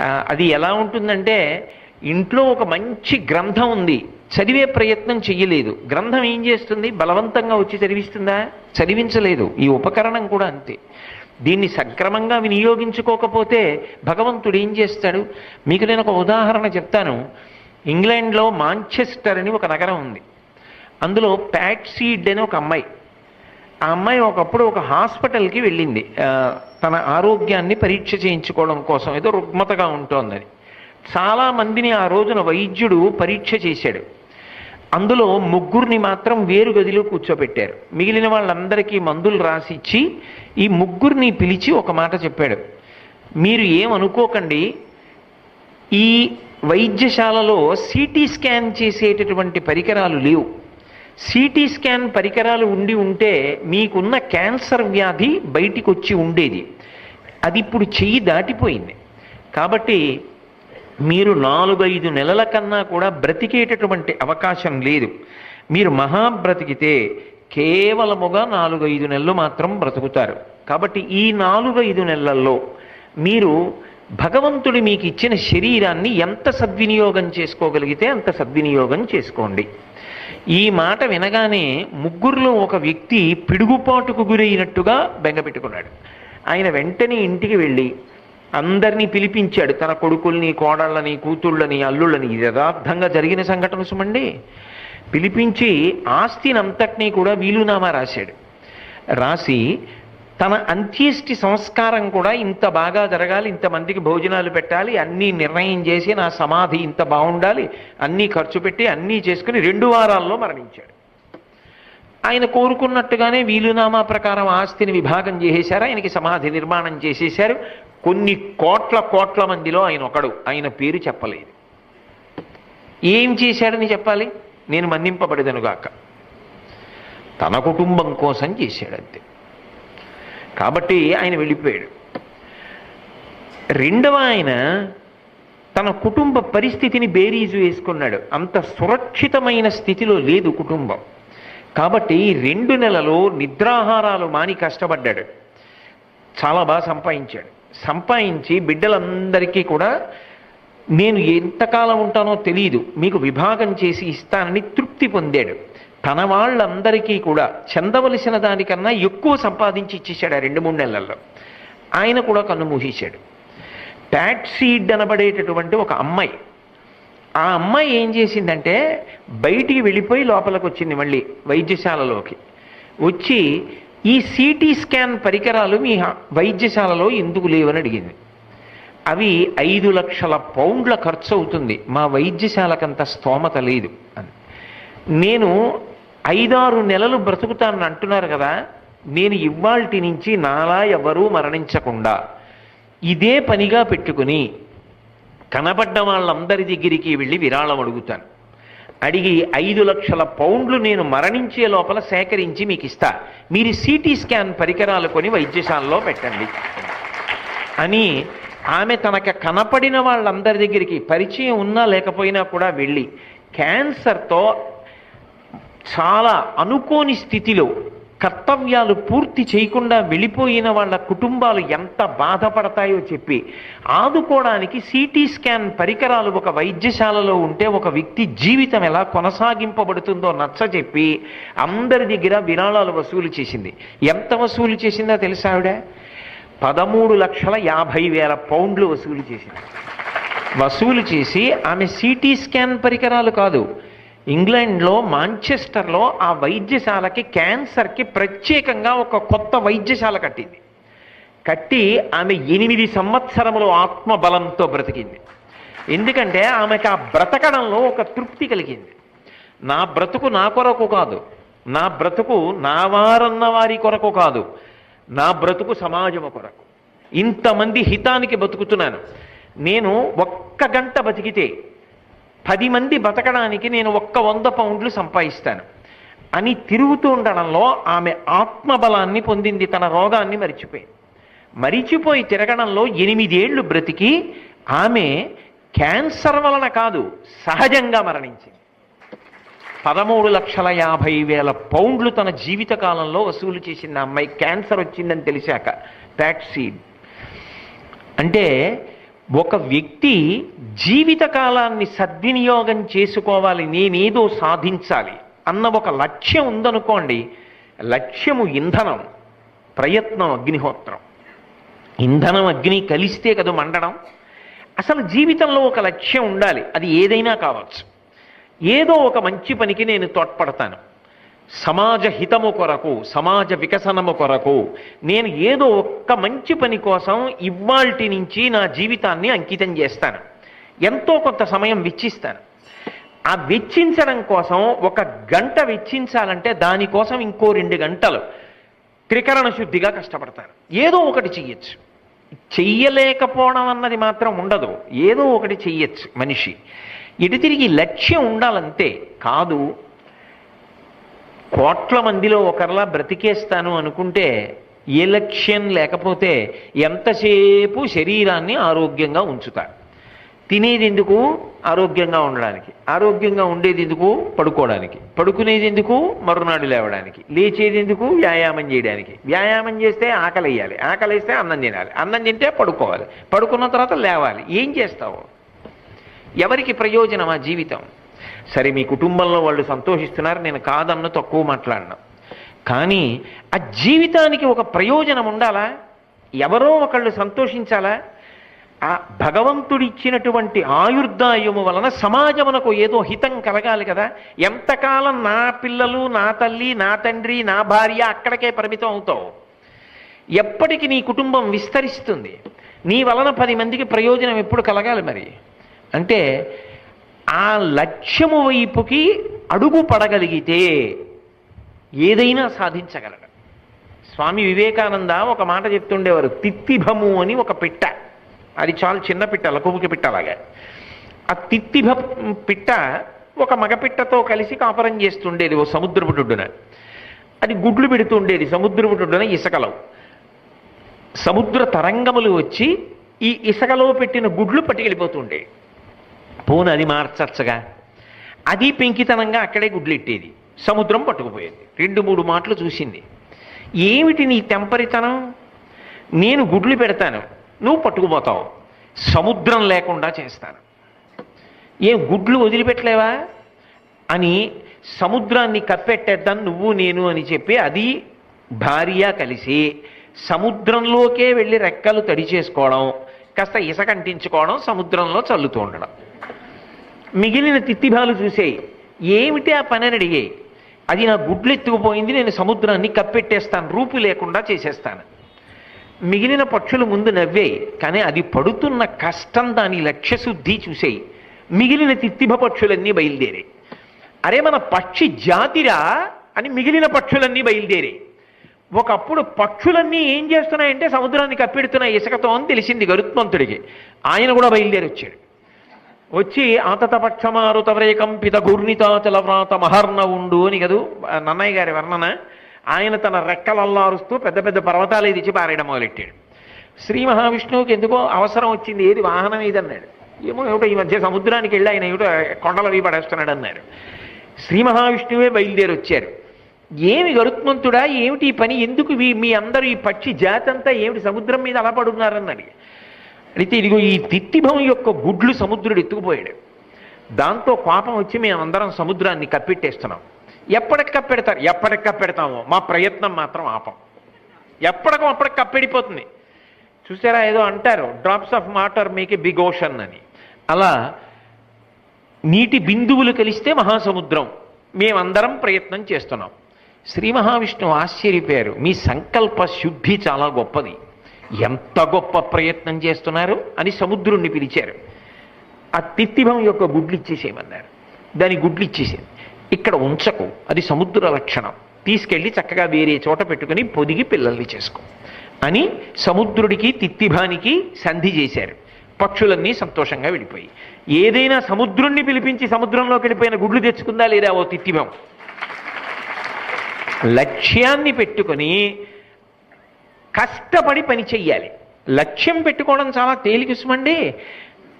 అది ఎలా ఉంటుందంటే ఇంట్లో ఒక మంచి గ్రంథం ఉంది. చదివే ప్రయత్నం చెయ్యలేదు. గ్రంథం ఏం చేస్తుంది? బలవంతంగా వచ్చి చదివిస్తుందా? చదివించలేదు. ఈ ఉపకరణం కూడా అంతే. దీన్ని సక్రమంగా వినియోగించుకోకపోతే భగవంతుడు ఏం చేస్తాడు? మీకు నేను ఒక ఉదాహరణ చెప్తాను. ఇంగ్లాండ్లో మాంచెస్టర్ అని ఒక నగరం ఉంది. అందులో ప్యాట్సీడ్ అని ఒక అమ్మాయి. ఆ అమ్మాయి ఒకప్పుడు ఒక హాస్పిటల్కి వెళ్ళింది. తన ఆరోగ్యాన్ని పరీక్ష చేయించుకోవడం కోసం ఏదో రుగ్మతగా ఉంటోందని. చాలామందిని ఆ రోజున వైద్యుడు పరీక్ష చేశాడు. అందులో ముగ్గురిని మాత్రం వేరు గదిలో కూర్చోబెట్టారు మిగిలిన వాళ్ళందరికీ మందులు రాసిచ్చి ఈ ముగ్గురిని పిలిచి ఒక మాట చెప్పాడు. మీరు ఏమనుకోకండి ఈ వైద్యశాలలో సిటీ స్కాన్ చేసేటటువంటి పరికరాలు లేవు. సిటీ స్కాన్ పరికరాలు ఉండి ఉంటే మీకున్న క్యాన్సర్ వ్యాధి బయటికి వచ్చి ఉండేది. అది ఇప్పుడు చెయ్యి దాటిపోయింది. కాబట్టి మీరు నాలుగైదు నెలల కన్నా కూడా బ్రతికేటటువంటి అవకాశం లేదు. మీరు మహా బ్రతికితే కేవలముగా నాలుగైదు నెలలు మాత్రం బ్రతుకుతారు. కాబట్టి ఈ నాలుగైదు నెలల్లో మీరు భగవంతుడు మీకు ఇచ్చిన శరీరాన్ని ఎంత సద్వినియోగం చేసుకోగలిగితే అంత సద్వినియోగం చేసుకోండి. ఈ మాట వినగానే ముగ్గురులో ఒక వ్యక్తి పిడుగుపాటుకు గురైనట్టుగా బెంగపెట్టుకున్నాడు ఆయన వెంటనే ఇంటికి వెళ్ళి అందరినీ పిలిపించాడు. తన కొడుకుల్ని కోడళ్ళని కూతుళ్ళని అల్లుళ్ళని. యథార్థంగా జరిగిన సంఘటన సుమండి. పిలిపించి ఆస్తిని అంతటినీ కూడా వీలునామా రాశాడు. రాసి తన అంత్యేష్టి సంస్కారం కూడా ఇంత బాగా జరగాలి ఇంతమందికి భోజనాలు పెట్టాలి అన్నీ నిర్ణయం చేసి నా సమాధి ఇంత బాగుండాలి అన్నీ ఖర్చు పెట్టి అన్నీ చేసుకుని రెండు వారాల్లో మరణించాడు. ఆయన కోరుకున్నట్టుగానే వీలునామా ప్రకారం ఆస్తిని విభాగం చేసేశారు ఆయనకి సమాధి నిర్మాణం చేసేశారు. కొన్ని కోట్ల కోట్ల మందిలో ఆయన ఒకడు ఆయన పేరు చెప్పలేదు. ఏం చేశాడని చెప్పాలి? నేను మన్నింపబడదనుగాక తన కుటుంబం కోసం చేశాడంతే. కాబట్టి ఆయన వెళ్ళిపోయాడు. రెండవ ఆయన తన కుటుంబ పరిస్థితిని బేరీజు వేసుకున్నాడు. అంత సురక్షితమైన స్థితిలో లేదు కుటుంబం. కాబట్టి రెండు నెలలు నిద్రాహారాలు మాని కష్టపడ్డాడు. చాలా బాగా సంపాదించాడు. సంపాదించి బిడ్డలందరికీ కూడా నేను ఎంతకాలం ఉంటానో తెలియదు మీకు విభాగం చేసి ఇస్తానని తృప్తి పొందాడు. తన వాళ్ళందరికీ కూడా చెందవలసిన దానికన్నా ఎక్కువ సంపాదించి ఇచ్చేసాడు ఆ రెండు మూడు నెలల్లో. ఆయన కూడా కన్ను మూసేశాడు. ట్యాక్సీడ్ అనబడేటటువంటి ఒక అమ్మాయి. ఆ అమ్మాయి ఏం చేసిందంటే బయటికి వెళ్ళిపోయి లోపలికి వచ్చింది మళ్ళీ వైద్యశాలలోకి. వచ్చి ఈ సిటీ స్కాన్ పరికరాలు మీ వైద్యశాలలో ఎందుకు లేవని అడిగింది. అవి ఐదు లక్షల పౌండ్ల ఖర్చు అవుతుంది. మా వైద్యశాలకంత స్తోమత లేదు అని. నేను ఐదారు నెలలు బ్రతుకుతానని అంటున్నారు కదా నేను ఇవాల్టి నుంచి నాలా ఎవరూ మరణించకుండా ఇదే పనిగా పెట్టుకుని కనబడ్డ వాళ్ళందరి దగ్గరికి వెళ్ళి విరాళం అడుగుతాను. అడిగి ఐదు లక్షల పౌండ్లు నేను మరణించే లోపల సేకరించి మీకు ఇస్తా. మీరు సిటీ స్కాన్ పరికరాలు కొని వైద్యశాలలో పెట్టండి అని ఆమె తనకు కనపడిన వాళ్ళందరి దగ్గరికి పరిచయం ఉన్నా లేకపోయినా కూడా వెళ్ళి క్యాన్సర్తో చాలా అనుకోని స్థితిలో కర్తవ్యాలు పూర్తి చేయకుండా వెళ్ళిపోయిన వాళ్ళ కుటుంబాలు ఎంత బాధపడతాయో చెప్పి ఆదుకోవడానికి సిటీ స్కాన్ పరికరాలు ఒక వైద్యశాలలో ఉంటే ఒక వ్యక్తి జీవితం ఎలా కొనసాగింపబడుతుందో నచ్చ చెప్పి అందరి దగ్గర విరాళాలు వసూలు చేసింది. ఎంత వసూలు చేసిందో తెలుసా ఆవిడ? పదమూడు లక్షల యాభై వేల పౌండ్లు వసూలు చేసింది. వసూలు చేసి ఆమె సిటీ స్కాన్ పరికరాలు కాదు ఇంగ్లాండ్లో మాంచెస్టర్లో ఆ వైద్యశాలకి క్యాన్సర్కి ప్రత్యేకంగా ఒక కొత్త వైద్యశాల కట్టింది. కట్టి ఆమె ఎనిమిది సంవత్సరములు ఆత్మబలంతో బ్రతికింది. ఎందుకంటే ఆమెకు ఆ బ్రతకడంలో ఒక తృప్తి కలిగింది. నా బ్రతుకు నా కొరకు కాదు. నా బ్రతుకు నా వారన్న వారి కొరకు కాదు. నా బ్రతుకు సమాజము కొరకు. ఇంతమంది హితానికి బతుకుతున్నాను. నేను ఒక్క గంట బతికితే పది మంది బతకడానికి నేను ఒక్క వంద పౌండ్లు సంపాదిస్తాను. అని తిరుగుతూ ఉండడంలో ఆమె ఆత్మబలాన్ని పొందింది తన రోగాన్ని మరిచిపోయింది. మరిచిపోయి తిరగడంలో ఎనిమిదేళ్ళు బ్రతికి ఆమె క్యాన్సర్ వలన కాదు సహజంగా మరణించింది. పదమూడు లక్షల యాభై వేల పౌండ్లు తన జీవిత కాలంలో వసూలు చేసింది అమ్మాయి. క్యాన్సర్ వచ్చిందని తెలిసాక ట్యాక్సీ అంటే ఒక వ్యక్తి జీవితకాలాన్ని సద్వినియోగం చేసుకోవాలి నేనేదో సాధించాలి అన్న ఒక లక్ష్యం ఉందనుకోండి లక్ష్యము ఇంధనం ప్రయత్నం అగ్నిహోత్రం. ఇంధనం అగ్ని కలిస్తే కదా మండడం అసలు జీవితంలో ఒక లక్ష్యం ఉండాలి అది ఏదైనా కావచ్చు. ఏదో ఒక మంచి పనికి నేను తోడ్పడతాను. సమాజ హితము కొరకు సమాజ వికసనము కొరకు నేను ఏదో ఒక్క మంచి పని కోసం ఇవాల్టి నుంచి నా జీవితాన్ని అంకితం చేస్తాను. ఎంతో కొంత సమయం వెచ్చిస్తాను. ఆ వెచ్చించడం కోసం ఒక గంట వెచ్చించాలంటే దానికోసం ఇంకో రెండు గంటలు త్రికరణ శుద్ధిగా కష్టపడతాను. ఏదో ఒకటి చెయ్యొచ్చు. చెయ్యలేకపోవడం అన్నది మాత్రం ఉండదు. ఏదో ఒకటి చెయ్యొచ్చు మనిషి. ఇటు తిరిగి లక్ష్యం ఉండాలంతే కాదు కోట్ల మందిలో ఒకరిలా బ్రతికేస్తాను అనుకుంటే ఏ లక్ష్యం లేకపోతే ఎంతసేపు శరీరాన్ని ఆరోగ్యంగా ఉంచుతారు తినేది ఎందుకు? ఆరోగ్యంగా ఉండడానికి. ఆరోగ్యంగా ఉండేది ఎందుకు? పడుకోవడానికి. పడుకునేది ఎందుకు? మరునాడు లేవడానికి. లేచేది ఎందుకు? వ్యాయామం చేయడానికి. వ్యాయామం చేస్తే ఆకలి వేయాలి. ఆకలి వేస్తే అన్నం తినాలి. అన్నం తింటే పడుకోవాలి. పడుకున్న తర్వాత లేవాలి. ఏం చేస్తావు? ఎవరికి ప్రయోజనం ఆ జీవితం? సరే మీ కుటుంబంలో వాళ్ళు సంతోషిస్తున్నారు నేను కాదన్న తక్కువ మాట్లాడినా. కానీ ఆ జీవితానికి ఒక ప్రయోజనం ఉండాలా? ఎవరో ఒకళ్ళు సంతోషించాలా? ఆ భగవంతుడిచ్చినటువంటి ఆయుర్దాయము వలన సమాజమునకు ఏదో హితం కలగాలి కదా? ఎంతకాలం నా పిల్లలు నా తల్లి నా తండ్రి నా భార్య అక్కడికే పరిమితం అవుతావు? ఎప్పటికి నీ కుటుంబం విస్తరిస్తుంది? నీ వలన పది మందికి ప్రయోజనం ఎప్పుడు కలగాలి మరి? అంటే ఆ లక్ష్యము వైపుకి అడుగు పడగలిగితే ఏదైనా సాధించగలడు. స్వామి వివేకానంద ఒక మాట చెప్తుండేవారు తిత్తిభము అని ఒక పిట్ట. అది చాలా చిన్న పిట్ట లకుముకి పిట్ట అలాగా ఆ తిత్తిభ పిట్ట ఒక మగపిట్టతో కలిసి కాపరం చేస్తుండేది ఓ సముద్రపు టుడ్డున అది గుడ్లు పెడుతుండేది సముద్రపుటుడున ఇసుకలో సముద్ర తరంగములు వచ్చి ఈ ఇసుకలో పెట్టిన గుడ్లు పట్టుకెళ్ళిపోతుండే పోను అది మార్చచ్చగా. అది పెంకితనంగా అక్కడే గుడ్లెట్టేది. సముద్రం పట్టుకుపోయేది. రెండు మూడు మాటలు చూసింది. ఏమిటి నీ తెంపరితనం? నేను గుడ్లు పెడతాను. నువ్వు పట్టుకుపోతావు. సముద్రం లేకుండా చేస్తాను. ఏం గుడ్లు వదిలిపెట్టలేవా? అని సముద్రాన్ని కప్పెట్టేద్దాం నువ్వు నేను అని చెప్పి అది భార్య కలిసి సముద్రంలోకే వెళ్ళి రెక్కలు తడి చేసుకోవడం కాస్త ఇసకంటించుకోవడం సముద్రంలో చల్లుతూ ఉండడం. మిగిలిన తిత్తిభాలు చూసేయి. ఏమిటి ఆ పని అని అడిగాయి. అది నా గుడ్లు ఎత్తుకుపోయింది నేను సముద్రాన్ని కప్పెట్టేస్తాను రూపు లేకుండా చేసేస్తాను. మిగిలిన పక్షులు ముందు నవ్వేయి కానీ అది పడుతున్న కష్టం దాని లక్ష్యశుద్ధి చూసేయి. మిగిలిన తిత్తిభ పక్షులన్నీ బయలుదేరాయి అరే మన పక్షి జాతిరా అని మిగిలిన పక్షులన్నీ బయలుదేరాయి ఒకప్పుడు పక్షులన్నీ ఏం చేస్తున్నాయంటే సముద్రాన్ని కప్పెడుతున్నాయి ఇసుకతో అని తెలిసింది గరుత్మంతుడికి. ఆయన కూడా బయలుదేరి వచ్చాడు వచ్చి ఆతతపక్షమారుతవ్రేకంపిత ఘూర్ణితాచల వ్రాత మహర్ణ ఉండు అని కదూ నన్నయ్య గారి వర్ణన. ఆయన తన రెక్కలల్లారుస్తూ పెద్ద పెద్ద పర్వతాలు ఇచ్చి పారేయడం మొదలెట్టాడు. శ్రీ మహావిష్ణువుకి ఎందుకో అవసరం వచ్చింది ఏది వాహనం ఏదన్నాడు. ఏమో ఏమిటో ఈ మధ్య సముద్రానికి వెళ్ళి ఆయన ఏమిటో కొండలవి అవి పడేస్తున్నాడు అన్నారు శ్రీ మహావిష్ణువే బయలుదేరి వచ్చారు ఏమి గరుత్మంతుడా ఏమిటి ఈ పని ఎందుకు మీ అందరూ ఈ పక్షి జాతంతా ఏమిటి సముద్రం మీద అలా పడున్నారన్నది అయితే ఇదిగో ఈ తిత్తిభం యొక్క గుడ్లు సముద్రుడు ఎత్తుకుపోయాడు. దాంతో కోపం వచ్చి మేము అందరం సముద్రాన్ని కప్పెట్టేస్తున్నాం. ఎప్పటికి కప్పెడతారు? ఎప్పటికి కప్పెడతాము? మా ప్రయత్నం మాత్రం ఆపం. ఎప్పటికో అప్పటికి కప్పెడిపోతుంది. చూసారా ఏదో అంటారు drops of water make a big ocean అని. అలా నీటి బిందువులు కలిస్తే మహాసముద్రం. మేమందరం ప్రయత్నం చేస్తున్నాం. శ్రీ మహావిష్ణువు ఆశ్చర్యపోయారు. మీ సంకల్ప శుద్ధి చాలా గొప్పది. ఎంత గొప్ప ప్రయత్నం చేస్తున్నారు అని సముద్రుణ్ణి పిలిచారు. ఆ తిత్తిభం యొక్క గుడ్లు ఇచ్చేసేయమన్నారు దాని గుడ్లు ఇచ్చేసేది ఇక్కడ ఉంచకు అది సముద్ర లక్షణం. తీసుకెళ్ళి చక్కగా వేరే చోట పెట్టుకుని పొదిగి పిల్లల్ని చేసుకో అని సముద్రుడికి తిత్తిభానికి సంధి చేశారు. పక్షులన్నీ సంతోషంగా వెళ్ళిపోయి. ఏదైనా సముద్రుణ్ణి పిలిపించి సముద్రంలోకి వెళ్ళిపోయిన గుడ్లు తెచ్చుకుందా లేదా ఓ తిత్తిభం? లక్ష్యాన్ని పెట్టుకొని కష్టపడి పని చెయ్యాలి. లక్ష్యం పెట్టుకోవడం చాలా తేలికసుమండి.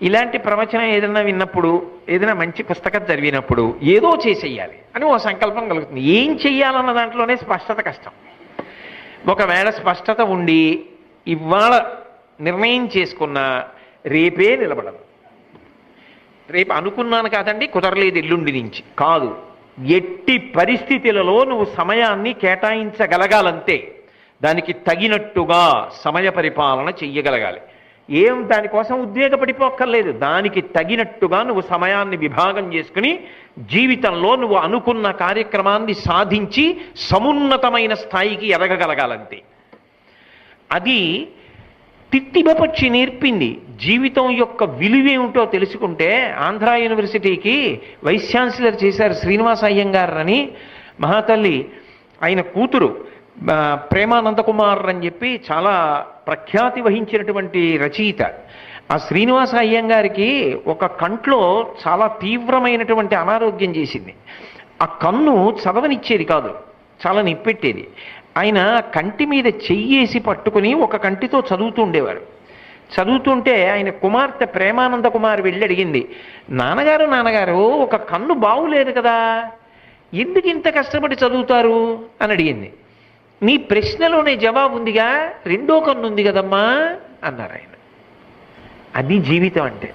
ఇలాంటి ప్రవచనం ఏదైనా విన్నప్పుడు ఏదైనా మంచి పుస్తకం చదివినప్పుడు ఏదో చేసేయాలి అని ఓ సంకల్పం కలుగుతుంది. ఏం చెయ్యాలన్న దాంట్లోనే స్పష్టత కష్టం. ఒకవేళ స్పష్టత ఉండి ఇవాళ నిర్ణయం చేసుకున్న రేపే నిలబడదు. రేపు అనుకున్నాను కాదండి కుదరలేదు ఎల్లుండి నుంచి. కాదు ఎట్టి పరిస్థితులలో నువ్వు సమయాన్ని కేటాయించగలగాలంతే. దానికి తగినట్టుగా సమయ పరిపాలన చెయ్యగలగాలి. ఏం దానికోసం ఉద్వేగపడిపోక్కర్లేదు దానికి తగినట్టుగా నువ్వు సమయాన్ని విభాగం చేసుకుని జీవితంలో నువ్వు అనుకున్న కార్యక్రమాన్ని సాధించి సమున్నతమైన స్థాయికి ఎదగగలగాలంతే. అది తిత్తిబపక్షి నేర్పింది. జీవితం యొక్క విలువేమిటో తెలుసుకుంటే ఆంధ్ర యూనివర్సిటీకి వైస్ ఛాన్సలర్ చేశారు శ్రీనివాస అయ్యంగారు అని మహాతల్లి. ఆయన కూతురు ఆ, ప్రేమానంద కుమార్ అని చెప్పి చాలా ప్రఖ్యాతి వహించినటువంటి రచయిత. ఆ శ్రీనివాస అయ్యంగారికి ఒక కంట్లో చాలా తీవ్రమైనటువంటి అనారోగ్యం చేసింది. ఆ కన్ను చదవనిచ్చేది కాదు చాలా నిప్పెట్టేది. ఆయన కంటి మీద చెయ్యేసి పట్టుకుని ఒక కంటితో చదువుతూ ఉండేవారు. చదువుతుంటే ఆయన కుమార్తె ప్రేమానంద కుమార్ వెళ్ళి అడిగింది నాన్నగారు నాన్నగారు ఒక కన్ను బాగులేదు కదా ఎందుకు ఇంత కష్టపడి చదువుతారు? అని అడిగింది. నీ ప్రశ్నలోనే జవాబు ఉందిగా రెండో కన్ను ఉంది కదమ్మా అన్నారు ఆయన. అది జీవితం అంటే.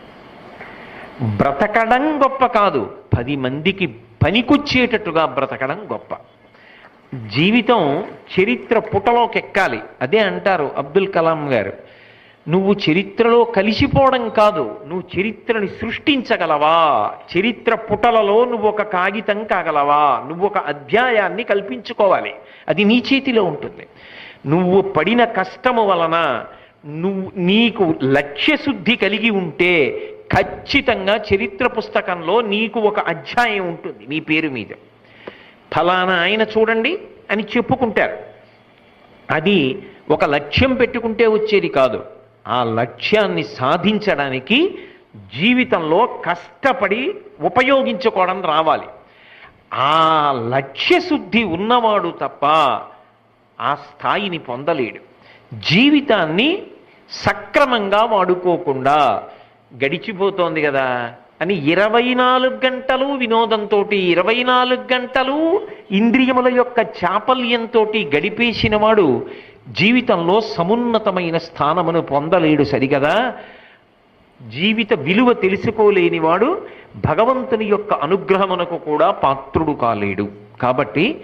బ్రతకడం గొప్ప కాదు పది మందికి పనికొచ్చేటట్టుగా బ్రతకడం గొప్ప. జీవితం చరిత్ర పుటలోకి ఎక్కాలి అదే అంటారు అబ్దుల్ కలాం గారు. నువ్వు చరిత్రలో కలిసిపోవడం కాదు నువ్వు చరిత్రని సృష్టించగలవా? చరిత్ర పుటలలో నువ్వు ఒక కాగితం కాగలవా? నువ్వు ఒక అధ్యాయాన్ని కల్పించుకోవాలి. అది నీ చేతిలో ఉంటుంది. నువ్వు పడిన కష్టము వలన నువ్వు నీకు లక్ష్యశుద్ధి కలిగి ఉంటే ఖచ్చితంగా చరిత్ర పుస్తకంలో నీకు ఒక అధ్యాయం ఉంటుంది నీ పేరు మీద. ఫలానా ఆయన చూడండి అని చెప్పుకుంటారు. అది ఒక లక్ష్యం పెట్టుకుంటే వచ్చేది కాదు. ఆ లక్ష్యాన్ని సాధించడానికి జీవితంలో కష్టపడి ఉపయోగించుకోవడం రావాలి. ఆ లక్ష్యశుద్ధి ఉన్నవాడు తప్ప ఆ స్థాయిని పొందలేడు. జీవితాన్ని సక్రమంగా వాడుకోకుండా గడిచిపోతోంది కదా అని ఇరవై నాలుగు గంటలు వినోదంతో ఇరవై నాలుగు గంటలు ఇంద్రియముల యొక్క చాపల్యంతో గడిపేసినవాడు జీవితంలో సమున్నతమైన స్థానమును పొందలేడు సరిగదా? జీవిత విలువ తెలుసుకోలేనివాడు భగవంతుని యొక్క అనుగ్రహమునకు కూడా పాత్రుడు కాలేడు. కాబట్టి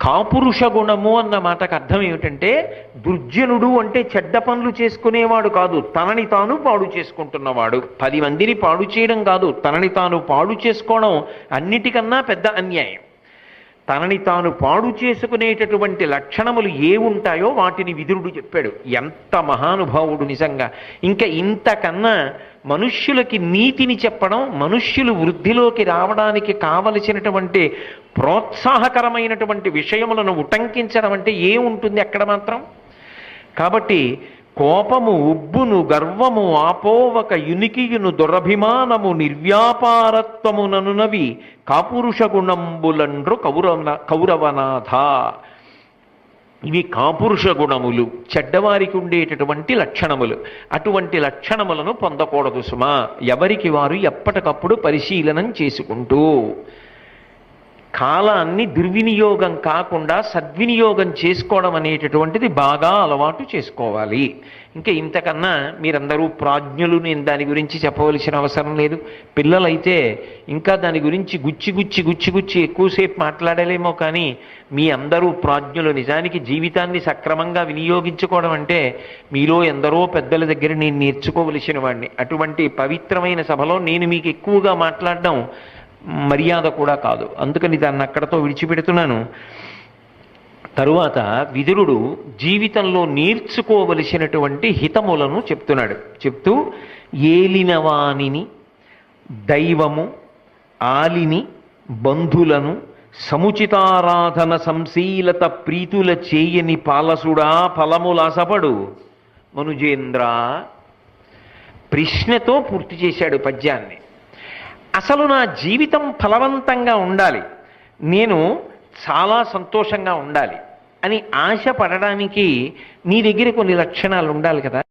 కాపురుష గుణము అన్న మాటకు అర్థం ఏమిటంటే దుర్జనుడు అంటే చెడ్డ పనులు చేసుకునేవాడు కాదు తనని తాను పాడు చేసుకుంటున్నవాడు. పది మందిని పాడు చేయడం కాదు తనని తాను పాడు చేసుకోవడం అన్నిటికన్నా పెద్ద అన్యాయం. తనని తాను పాడు చేసుకునేటటువంటి లక్షణములు ఏ ఉంటాయో వాటిని విదురుడు చెప్పాడు. ఎంత మహానుభావుడు నిజంగా. ఇంకా ఇంతకన్నా మనుష్యులకి నీతిని చెప్పడం మనుష్యులు వృద్ధిలోకి రావడానికి కావలసినటువంటి ప్రోత్సాహకరమైనటువంటి విషయములను ఉటంకించడం అంటే ఏముంటుంది అక్కడ మాత్రం? కాబట్టి కోపము ఉబ్బును గర్వము ఆపోవక యునికియును దురభిమానము నిర్వ్యాపారత్వముననునవి కాపురుష గుణంబులండ్రు కౌరవ కౌరవనాథ. ఇవి కాపురుష గుణములు చెడ్డవారికి ఉండేటటువంటి లక్షణములు. అటువంటి లక్షణములను పొందకూడదు సుమా. ఎవరికి వారు ఎప్పటికప్పుడు పరిశీలనం చేసుకుంటూ కాలాన్ని దుర్వినియోగం కాకుండా సద్వినియోగం చేసుకోవడం అనేటటువంటిది బాగా అలవాటు చేసుకోవాలి. ఇంకా ఇంతకన్నా మీరందరూ ప్రాజ్ఞులు నేను దాని గురించి చెప్పవలసిన అవసరం లేదు. పిల్లలైతే ఇంకా దాని గురించి గుచ్చి గుచ్చి గుచ్చి గుచ్చి ఎక్కువసేపు మాట్లాడలేమో కానీ మీ అందరూ ప్రాజ్ఞులు. నిజానికి జీవితాన్ని సక్రమంగా వినియోగించుకోవడం అంటే మీలో ఎందరో పెద్దల దగ్గర నేను నేర్చుకోవలసిన వాడిని అటువంటి పవిత్రమైన సభలో నేను మీకు ఎక్కువగా మాట్లాడడం మర్యాద కూడా కాదు. అందుకని దాన్ని అక్కడతో విడిచిపెడుతున్నాను. తరువాత విదురుడు జీవితంలో నేర్చుకోవలసినటువంటి హితములను చెప్తున్నాడు. చెప్తూ ఏలినవాణిని దైవము ఆలిని బంధులను సముచితారాధన సంశీలత ప్రీతుల చేయని పాలసుడా ఫలములాసపడు. మనుజేంద్ర ప్రశ్నతో పూర్తి చేశాడు పద్యాన్ని. అసలు నా జీవితం ఫలవంతంగా ఉండాలి. నేను చాలా సంతోషంగా ఉండాలి అని ఆశపడడానికి నీ దగ్గర కొన్ని లక్షణాలు ఉండాలి కదా.